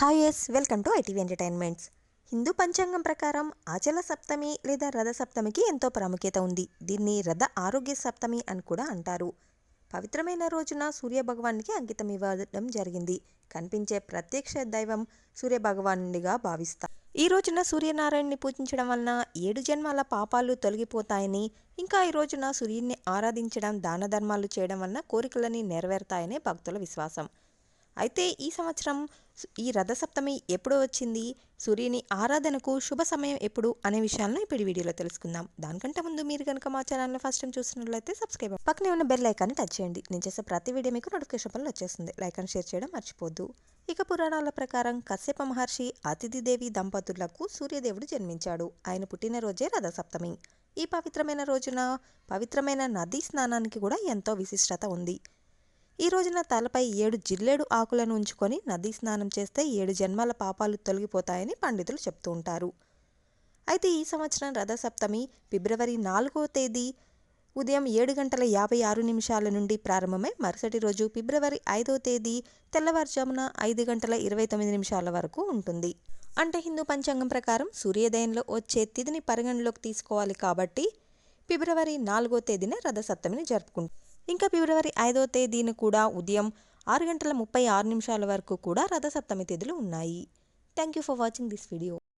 Hi yes welcome to ITV entertainments Hindu పంచాంగం ప్రకారం ఆచల సప్తమి లేదా రథ సప్తమికి ఎంతో ప్రాముఖ్యత ఉంది. దీన్ని రథ ఆరోగ్య సప్తమి అని కూడా అంటారు. పవిత్రమైన రోజున సూర్యభగవానికి అంకితం ఇవ్వడం జరిగింది. కనిపించే ప్రత్యక్ష దైవం సూర్య భగవానుడిగా భావిస్తారు. ఈ రోజున సూర్యనారాయణని పూజించడం వలన ఏడు జన్మాల పాపాలు తొలగిపోతాయని ఇంకా ఈ రోజున సూర్యుడిని ఆరాధించడం దాన ధర్మాలు చేయడం వలన కోరికలని నెరవేరుతాయని భక్తుల విశ్వాసం. అయితే ఈ సంవత్సరం ఈ రథసప్తమి ఎప్పుడు వచ్చింది? సూర్యుని ఆరాధనకు శుభ సమయం ఎప్పుడు? అనే విషయాలను ఇప్పుడు వీడియోలో తెలుసుకుందాం. దానికంటే ముందు మీరు కనుక మా ఛానల్ని ఫస్ట్ టైం చూస్తున్నట్లయితే సబ్స్క్రైబ్ పక్కనే ఉన్న బెల్ ఐకాన్ని టచ్ చేయండి. నేను చేసే ప్రతి వీడియో మీకు నోటిఫికేషన్ పనులు వచ్చేస్తుంది. లైక్ అండ్ షేర్ చేయడం మర్చిపోద్దు. ఇక పురాణాల ప్రకారం కశ్యప మహర్షి అతిథిదేవి దంపతులకు సూర్యదేవుడు జన్మించాడు. ఆయన పుట్టినరోజే రథసప్తమి. ఈ పవిత్రమైన రోజున పవిత్రమైన నదీ స్నానానికి కూడా ఎంతో విశిష్టత ఉంది. ఈ రోజున తలపై ఏడు జిల్లేడు ఆకులను ఉంచుకొని నదీ స్నానం చేస్తే ఏడు జన్మాల పాపాలు తొలగిపోతాయని పండితులు చెప్తూ ఉంటారు. అయితే ఈ సంవత్సరం రథసప్తమి ఫిబ్రవరి నాలుగో తేదీ ఉదయం ఏడు గంటల యాభై ఆరు నిమిషాల నుండి ప్రారంభమై మరుసటి రోజు ఫిబ్రవరి ఐదో తేదీ తెల్లవారుజామున ఐదు గంటల ఇరవై తొమ్మిది నిమిషాల వరకు ఉంటుంది. అంటే హిందూ పంచాంగం ప్రకారం సూర్యోదయంలో వచ్చే తిథిని పరిగణలోకి తీసుకోవాలి కాబట్టి ఫిబ్రవరి నాలుగో తేదీన రథసప్తమిని జరుపుకుంటాం. ఇంకా ఫిబ్రవరి ఐదో తేదీన కూడా ఉదయం ఆరు గంటల ముప్పై ఆరు నిమిషాల వరకు కూడా రథసప్తమి తిథులు ఉన్నాయి. Thank you for watching this video